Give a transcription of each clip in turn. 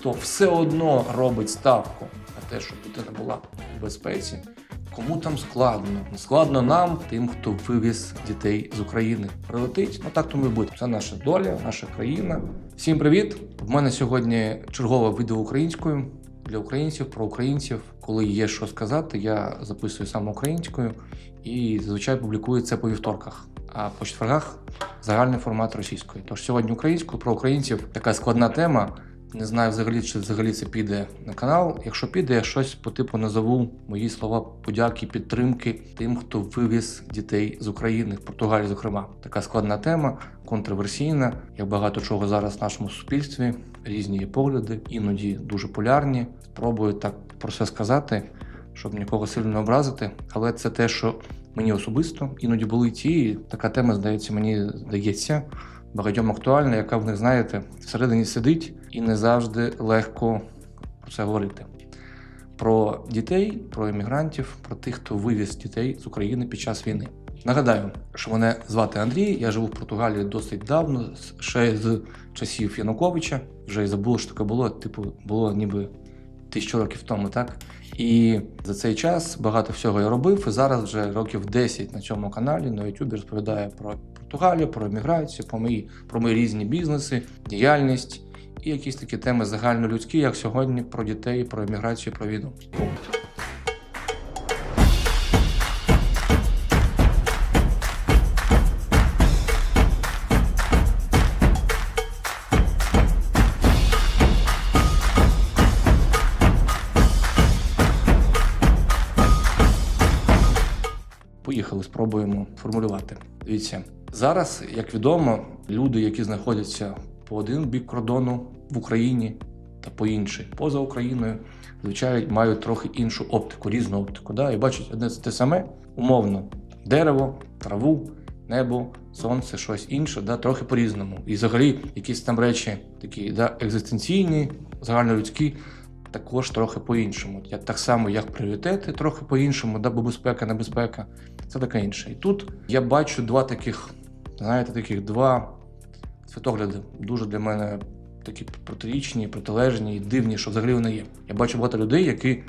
хто все одно робить ставку на те, щоб дитина була в безпеці. Кому там складно? Складно нам, тим, хто вивіз дітей з України. Прилетить, ну так тому і буде. Це наша доля, наша країна. Всім привіт! В мене сьогодні чергове відео українською для українців про українців. Коли є що сказати, я записую саме українською і зазвичай публікую це по вівторках. А по четвергах загальний формат російської. Тож сьогодні українською про українців така складна тема. Не знаю взагалі, чи взагалі це піде на канал. Якщо піде, я щось по типу назову мої слова подяки, підтримки тим, хто вивіз дітей з України, в Португалії, зокрема. Така складна тема, контроверсійна, як багато чого зараз в нашому суспільстві. Різні є погляди, іноді дуже полярні. Спробую так про це сказати, щоб нікого сильно не образити. Але це те, що мені особисто іноді були ті. і Така тема, здається, мені здається багатьом актуальна, яка в них, знаєте, всередині сидить і не завжди легко про це говорити. Про дітей, про емігрантів, про тих, хто вивіз дітей з України під час війни. Нагадаю, що мене звати Андрій. Я живу в Португалії досить давно, ще з часів Януковича. Вже й забув, що таке було. Типу, було ніби тисячу років тому, так? І за цей час багато всього я робив. І зараз вже років 10 на цьому каналі на YouTube розповідаю про Португалію, про еміграцію, про мої, про мої різні бізнеси, діяльність і якісь такі теми загальнолюдські, як сьогодні про дітей, про еміграцію, про війну. Поїхали, спробуємо формулювати. Дивіться, зараз, як відомо, люди, які знаходяться по один бік кордону в Україні та по інший, поза Україною, звичайно, мають трохи іншу оптику, різну оптику. Да? І бачать одне те саме, умовно, дерево, траву, небо, сонце, щось інше, да? трохи по-різному. І взагалі якісь там речі такі да, екзистенційні, загальнолюдські, також трохи по-іншому. Так само, як пріоритети, трохи по-іншому, да, бо безпека, небезпека, це таке інше. І тут я бачу два таких, знаєте, таких два світогляди. Дуже для мене такі протирічні, протилежні і дивні, що взагалі вони є. Я бачу багато людей, які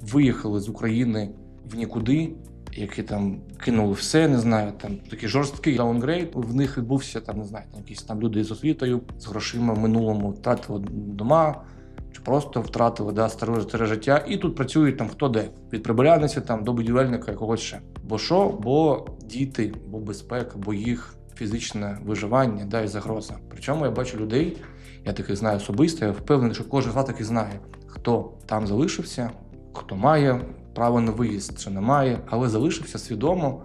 виїхали з України в нікуди. Які там кинули все, не знаю, там такий жорсткий даунгрейд. В них відбувся там, не знаю, там якісь там люди з освітою, з грошима в минулому втратили дома, чи просто втратили да, старе, старе життя, і тут працюють там хто де від прибиральниці там до будівельника якогось ще. Бо що? Бо діти, бо безпека, бо їх фізичне виживання, да, і загроза. Причому я бачу людей, я таких знаю особисто, я впевнений, що кожен з вас таких знає, хто там залишився, хто має право на виїзд чи не має, але залишився свідомо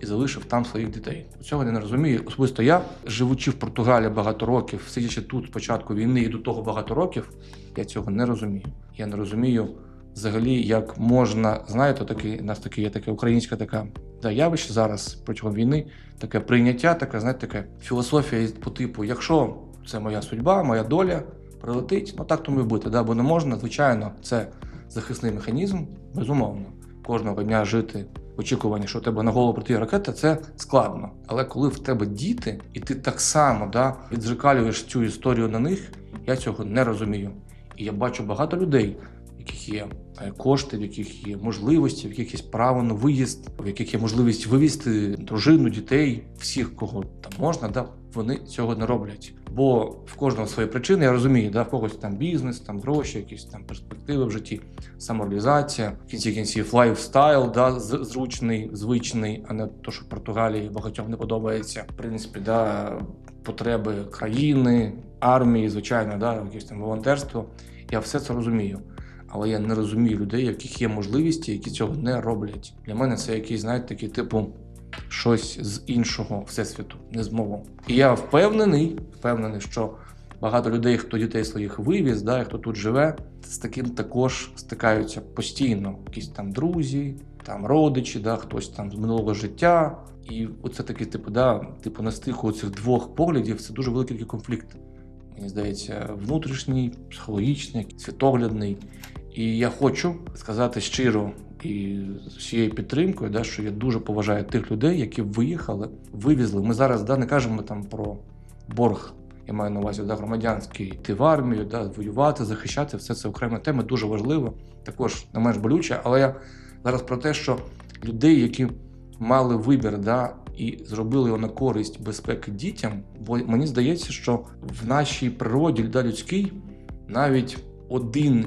і залишив там своїх дітей. Цього я не розумію. Особисто я, живучи в Португалії багато років, сидячи тут з початку війни і до того багато років, я цього не розумію. Я не розумію взагалі, як можна, знаєте, таке, у нас таке є таке українська така да, явище зараз протягом війни, таке прийняття, таке, знаєте, таке філософія по типу, якщо це моя судьба, моя доля, прилетить, ну так тому і бути. Да, бо не можна, звичайно, це захисний механізм, безумовно. Кожного дня жити в очікуванні, що у тебе на голову прийти ракета, це складно. Але коли в тебе діти, і ти так само да, відзеркалюєш цю історію на них, я цього не розумію. І я бачу багато людей, яких є е, кошти, в яких є можливості, в яких є право на виїзд, в яких є можливість вивізти дружину, дітей, всіх, кого там можна, да, вони цього не роблять. Бо в кожного свої причини, я розумію, да, в когось там бізнес, там гроші, якісь там перспективи в житті, самореалізація, в кінці кінців лайфстайл, да, зручний, звичний, а не то, що в Португалії багатьом не подобається. В принципі, да, потреби країни, армії, звичайно, да, якесь там волонтерство. Я все це розумію. Але я не розумію людей, яких є можливості, які цього не роблять. Для мене це якийсь, знаєте, такий типу щось з іншого всесвіту, не з мову. І я впевнений, впевнений, що багато людей, хто дітей своїх вивіз, да, хто тут живе, з таким також стикаються постійно. Якісь там друзі, там родичі, да, хтось там з минулого життя. І оце такий, типу, да, типу, на стику цих двох поглядів це дуже великий конфлікт. Мені здається, внутрішній, психологічний, світоглядний. І я хочу сказати щиро і з усією підтримкою, да, що я дуже поважаю тих людей, які виїхали, вивізли. Ми зараз да, не кажемо там про борг я маю на увазі да, громадянський, йти в армію, да, воювати, захищати, все це окрема тема, дуже важливо, також не менш болюче. Але я зараз про те, що людей, які мали вибір, да, і зробили його на користь безпеки дітям, бо мені здається, що в нашій природі да, людській навіть один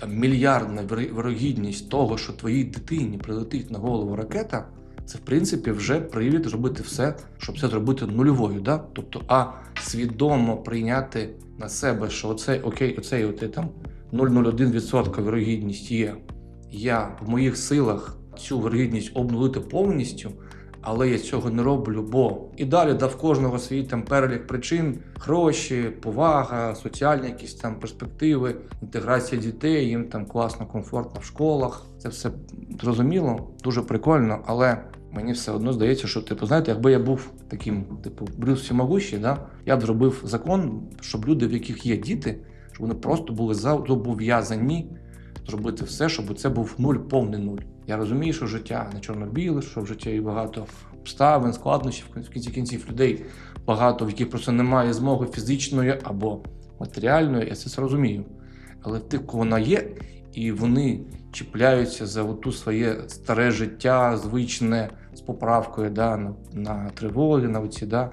там мільярдна вир- вирогідність того, що твоїй дитині прилетить на голову ракета, це в принципі вже привід зробити все, щоб це зробити нульовою. Да? Тобто, а свідомо прийняти на себе, що оцей окей, оцей оте там 0,01% вирогідність є. Я в моїх силах цю вирогідність обнулити повністю. Але я цього не роблю, бо і далі да, в кожного свій там перелік причин, гроші, повага, соціальні якісь там перспективи, інтеграція дітей, їм там класно, комфортно в школах. Це все зрозуміло, дуже прикольно, але мені все одно здається, що типу, знаєте, якби я був таким, типу, Брюс всемогущий, да, я б зробив закон, щоб люди, в яких є діти, щоб вони просто були зобов'язані зробити все, щоб це був нуль, повний нуль. Я розумію, що життя не чорно-біле, що в житті є багато обставин, складнощів, в кінці кінців людей багато, в яких просто немає змоги фізичної або матеріальної, я це розумію. Але в тих, кого вона є, і вони чіпляються за ту своє старе життя, звичне з поправкою да, на, на тривоги, на оці да,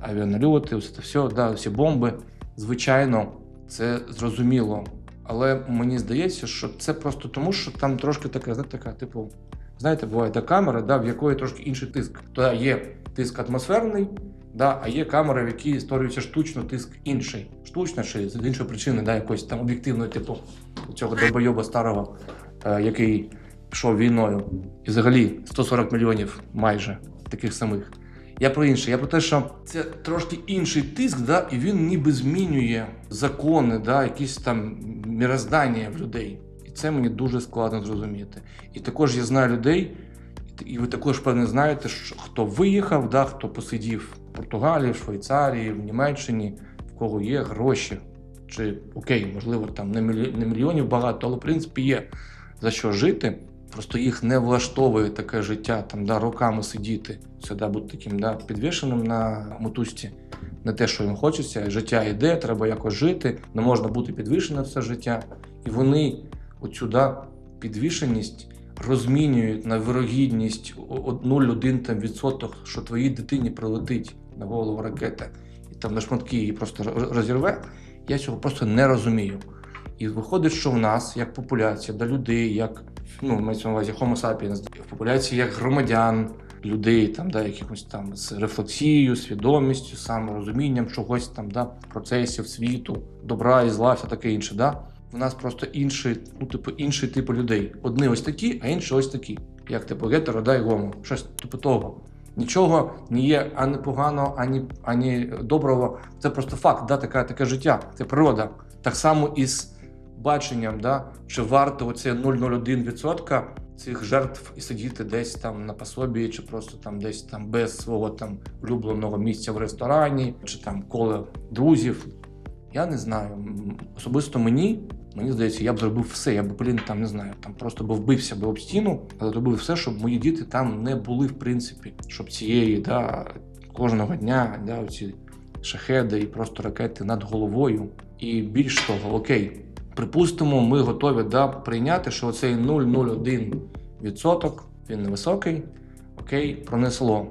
авіанальоти, все, да, всі бомби. Звичайно, це зрозуміло. Але мені здається, що це просто тому, що там трошки така, знаєте, така, типу, знаєте, буває та камера, да, в якої трошки інший тиск. То є тиск атмосферний, да, а є камера, в якій створюється штучно тиск інший. Штучно чи з іншої причини, да, якоїсь там об'єктивної, типу цього долбойоба старого, е, який пішов війною. І взагалі 140 мільйонів майже таких самих. Я про інше, я про те, що це трошки інший тиск, да, і він ніби змінює закони, да, якісь там міроздання в людей. І це мені дуже складно зрозуміти. І також я знаю людей, і ви також певне знаєте, що хто виїхав, да, хто посидів в Португалії, в Швейцарії, в Німеччині, в кого є гроші. Чи окей, можливо, там не мільйонів, багато, але в принципі є за що жити. Просто їх не влаштовує таке життя, там да, роками сидіти, це да, бути таким да, підвішеним на мотузці. Не те, що їм хочеться, життя йде, треба якось жити, не можна бути підвішеним все життя. І вони оцю да, підвішеність розмінюють на вирогідність 0,1 там відсоток, що твоїй дитині прилетить на голову ракета, і там на шматки її просто розірве. Я цього просто не розумію. І виходить, що в нас, як популяція, до людей, як ну, мається на увазі Homo sapiens, в популяції як громадян, людей, там, да, якихось там з рефлексією, свідомістю, саморозумінням чогось там, да, процесів світу, добра і зла, все таке інше. Да? В нас просто інший, ну, типу, інший типу людей. Одні ось такі, а інші ось такі. Як типу гетеро, да, і гомо. Щось типу того. Нічого не є ані поганого, ані, ані доброго. Це просто факт, да, таке, таке життя, це природа. Так само і баченням, да, чи варто оце 0,01% цих жертв і сидіти десь там на пособі, чи просто там десь там без свого там улюбленого місця в ресторані, чи там коло друзів. Я не знаю. Особисто мені, мені здається, я б зробив все. Я б, блін, там не знаю, там просто би вбився би об стіну, але зробив все, щоб мої діти там не були, в принципі, щоб цієї, да, кожного дня, да, оці шахеди і просто ракети над головою. І більш того, окей, припустимо, ми готові да, прийняти, що оцей 0,01% він невисокий, окей, пронесло.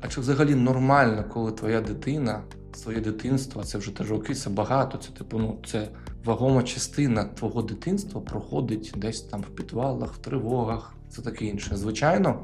А чи взагалі нормально, коли твоя дитина, своє дитинство, це вже три роки, це багато, це типу, ну це вагома частина твого дитинства проходить десь там в підвалах, в тривогах, це таке інше. Звичайно,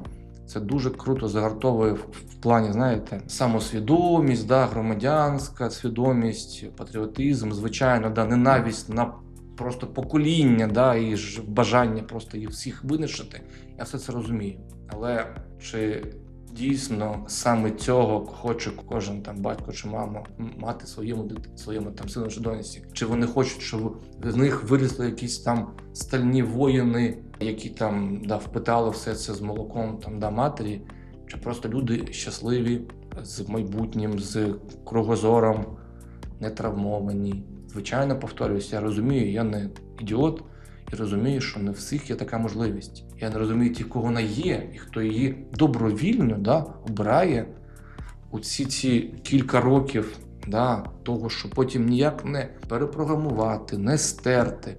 це дуже круто загартовує в плані, знаєте, самосвідомість, да, громадянська свідомість, патріотизм, звичайно, да, ненависть на просто покоління, да, і бажання просто їх всіх винищити. Я все це розумію. Але чи дійсно саме цього хоче кожен там батько чи мама мати своєму своєму там сину чи доньці? Чи вони хочуть, щоб з них вирісли якісь там стальні воїни, які там да, впитали все це з молоком там да матері? Чи просто люди щасливі з майбутнім, з кругозором, не травмовані? Звичайно, повторююся, я розумію, я не ідіот і розумію, що не всіх є така можливість. Я не розумію ті, кого вона є, і хто її добровільно да, обирає у ці ці кілька років да, того, що потім ніяк не перепрограмувати, не стерти,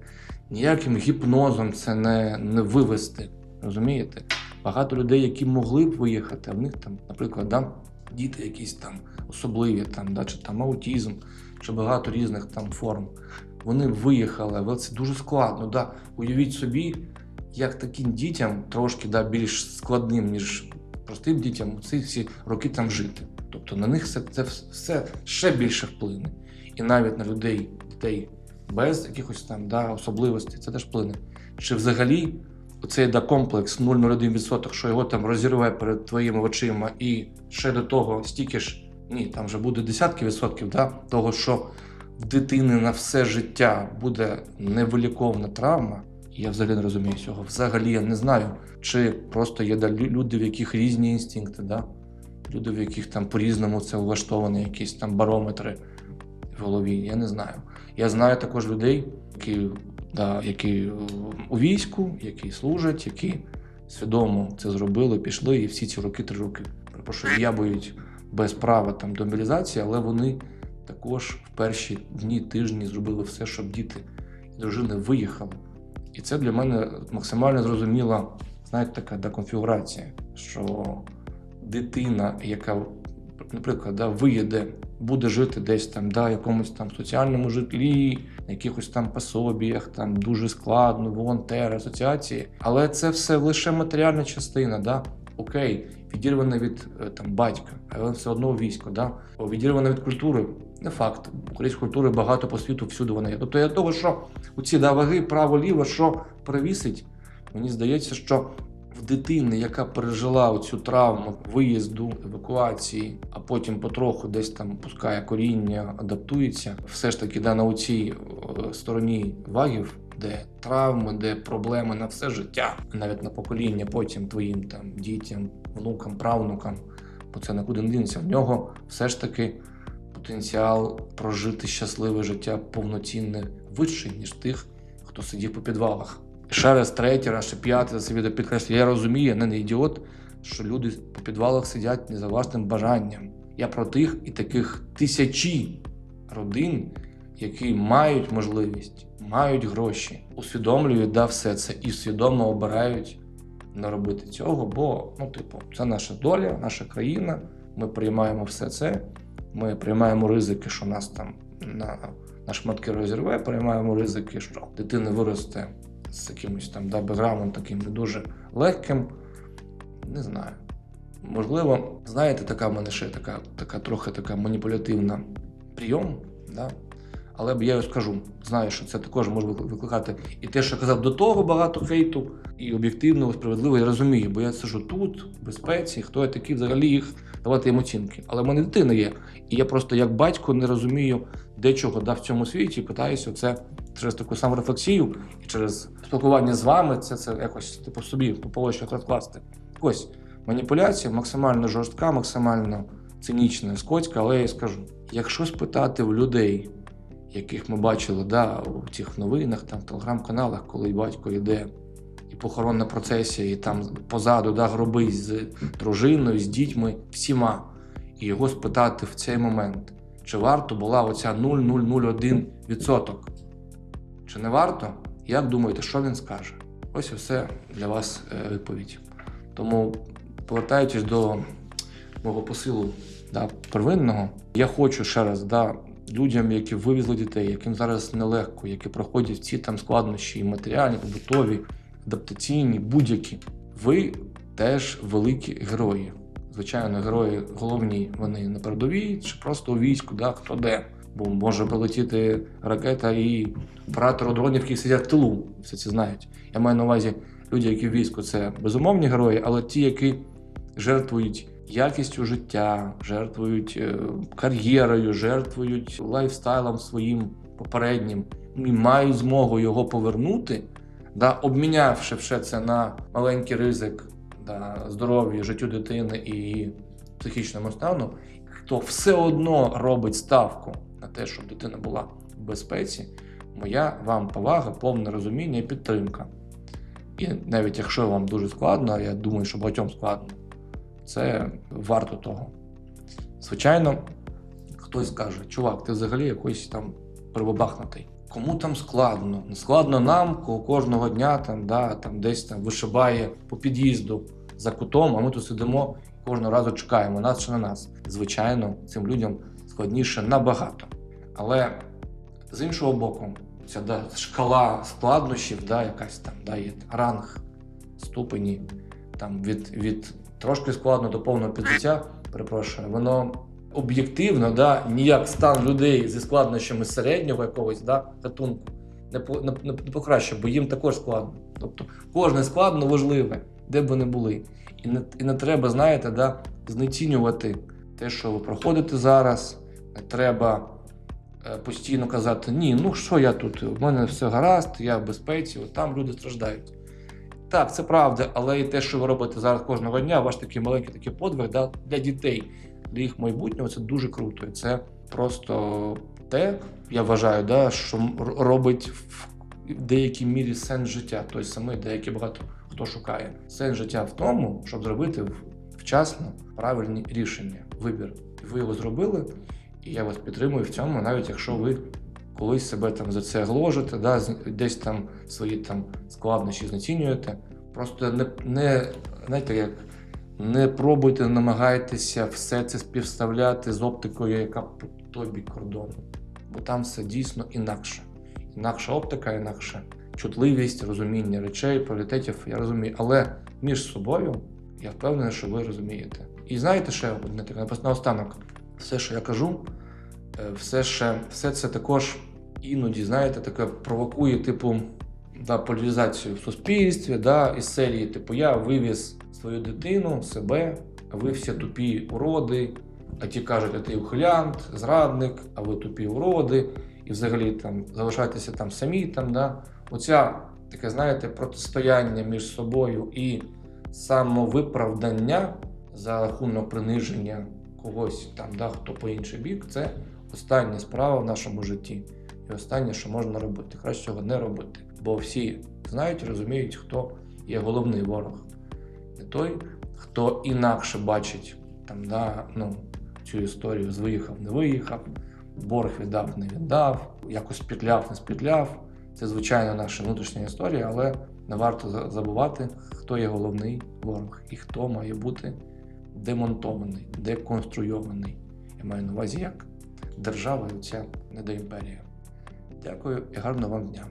ніяким гіпнозом це не, не вивести. Розумієте? Багато людей, які могли б виїхати, а в них там, наприклад, да, діти якісь там особливі, там, да, чи там аутізм, чи багато різних там форм. Вони виїхали, але це дуже складно. Да. Уявіть собі, як таким дітям трошки да, більш складним, ніж простим дітям, ці всі роки там жити. Тобто на них все, це все ще більше вплине. І навіть на людей, дітей без якихось там да, особливостей, це теж вплине. Чи взагалі оцей да, комплекс 0,01%, що його там розірве перед твоїми очима, і ще до того стільки ж, ні, там вже буде десятки відсотків да, того, що в дитини на все життя буде невиліковна травма. Я взагалі не розумію цього. Взагалі я не знаю, чи просто є да, люди, в яких різні інстинкти, да? люди, в яких там по-різному це влаштовані, якісь там барометри в голові. Я не знаю. Я знаю також людей, які, да, які е, у війську, які служать, які свідомо це зробили, пішли, і всі ці роки, три роки, перепрошую, ябують без права там до мобілізації, але вони також в перші дні, тижні зробили все, щоб діти і дружини виїхали. І це для мене максимально зрозуміла, знаєте, така да, конфігурація, що дитина, яка, наприклад, да, виїде, буде жити десь там, да, якомусь там соціальному житлі, на якихось там пособіях, там дуже складно, волонтери, асоціації. Але це все лише матеріальна частина. Да? Окей, відірване від е, там батька, але все одно військо, да? О, відірване від культури. Не факт. Української культури багато по світу, всюди вона є. Тобто я того, що у ці да, ваги право-ліво, що перевісить, мені здається, що в дитини, яка пережила цю травму виїзду, евакуації, а потім потроху десь там пускає коріння, адаптується, все ж таки да, на цій стороні вагів, де травми, де проблеми на все життя, навіть на покоління, потім твоїм там дітям, внукам, правнукам, бо це нікуди не дінеться. В нього все ж таки потенціал прожити щасливе життя повноцінне вищий, ніж тих, хто сидів по підвалах. Ще раз, третій раз, ще п'ятий раз собі підкреслюю. Я розумію, я не ідіот, що люди по підвалах сидять не за власним бажанням. Я про тих і таких тисячі родин, які мають можливість, мають гроші, усвідомлюють да, все це і свідомо обирають не робити цього, бо ну, типу, це наша доля, наша країна. Ми приймаємо все це. Ми приймаємо ризики, що нас там на, на шматки розірве, приймаємо ризики, що дитина виросте з якимось там да, бекграундом таким не дуже легким. Не знаю. Можливо, знаєте, така в мене ще така, така трохи така маніпулятивна прийом, да? Але я скажу, знаю, що це також може викликати і те, що я казав до того багато хейту, і об'єктивно, справедливо, я розумію, бо я сижу тут, в безпеці, хто я такий, взагалі їх давати їм оцінки. Але в мене дитина є. І я просто як батько не розумію, де чого да, в цьому світі, і питаюся це через таку саморефлексію і через спілкування з вами, це, це якось типу собі по полочках розкласти. Ось маніпуляція максимально жорстка, максимально цинічна, скотська, але я скажу: якщо спитати в людей, яких ми бачили да, у тих новинах, там, в телеграм-каналах, коли батько йде і похоронна процесія, і там позаду да, гроби з дружиною, з дітьми, всіма, і його спитати в цей момент, чи варто була оця 0,001%. Чи не варто? Як думаєте, що він скаже? Ось і все для вас е, відповідь. Тому, повертаючись до мого посилу да, первинного, я хочу ще раз да, людям, які вивезли дітей, яким зараз нелегко, які проходять ці там складнощі, і матеріальні, побутові, адаптаційні, будь-які. Ви теж великі герої. Звичайно, герої головні вони на передовій чи просто у війську, да, хто де. Бо може полетіти ракета і оператори дронів, які сидять в тилу, все це знають. Я маю на увазі люди, які в війську це безумовні герої, але ті, які жертвують якістю життя, жертвують е, кар'єрою, жертвують лайфстайлом своїм попереднім і мають змогу його повернути, да, обмінявши все це на маленький ризик да, здоров'ю, життю дитини і психічному стану, хто все одно робить ставку на те, щоб дитина була в безпеці, моя вам повага, повне розуміння і підтримка. І навіть якщо вам дуже складно, я думаю, що багатьом складно, це варто того. Звичайно, хтось каже: чувак, ти взагалі якийсь там прибабахнутий. Кому там складно? Складно нам, кого кожного дня там, да, там десь там вишибає по під'їзду за кутом, а ми тут сидимо кожного разу чекаємо, нас чи не нас. Звичайно, цим людям складніше набагато. Але з іншого боку, ця да, шкала складнощів, да, якась там да, ранг, ступені, там від, від трошки складно до повного підняття, перепрошую, воно об'єктивно, да, ніяк стан людей зі складнощами середнього якогось да, гатунку не, не, не покращує, бо їм також складно. Тобто кожне складно важливе, де б вони були. І не, і не треба, знаєте, да, знецінювати те, що ви проходите зараз. Не треба е, постійно казати, ні, ну що я тут, у мене все гаразд, я в безпеці, от там люди страждають. Так, це правда, але і те, що ви робите зараз кожного дня, ваш такий маленький такий подвиг да, для дітей, для їх майбутнього, це дуже круто. І це просто те, я вважаю, да, що робить в деякій мірі сенс життя, той самий, деякий багато хто шукає. Сенс життя в тому, щоб зробити вчасно правильні рішення, вибір. Ви його зробили, і я вас підтримую в цьому, навіть якщо ви колись себе там за це гложите, да, десь там свої там складнощі знецінюєте. Просто не, не знаєте, як не пробуйте, намагайтеся все це співставляти з оптикою, яка по той бік кордону. Бо там все дійсно інакше. Інакша оптика, інакша чутливість, розуміння речей, пріоритетів, я розумію. Але між собою я впевнений, що ви розумієте. І знаєте ще одне таке, наостанок, все, що я кажу, все, ще, все це також іноді, знаєте, таке провокує, типу, да, поляризацію в суспільстві, да, із серії, типу, я вивіз свою дитину, себе, а ви всі тупі уроди, а ті кажуть, а ти ухилянт, зрадник, а ви тупі уроди, і взагалі там залишайтеся там самі. Там, да. Оця таке, знаєте, протистояння між собою і самовиправдання за рахунок приниження когось там, да, хто по інший бік, це остання справа в нашому житті. І останнє, що можна робити. Краще цього не робити. Бо всі знають, розуміють, хто є головний ворог. Не той, хто інакше бачить там, да, ну, цю історію з виїхав, не виїхав, борг віддав, не віддав, якось спітляв, не спітляв. Це, звичайно, наша внутрішня історія, але не варто забувати, хто є головний ворог і хто має бути демонтований, деконструйований. Я маю на увазі як держава і ця недоімперія. Дякую і гарного вам дня.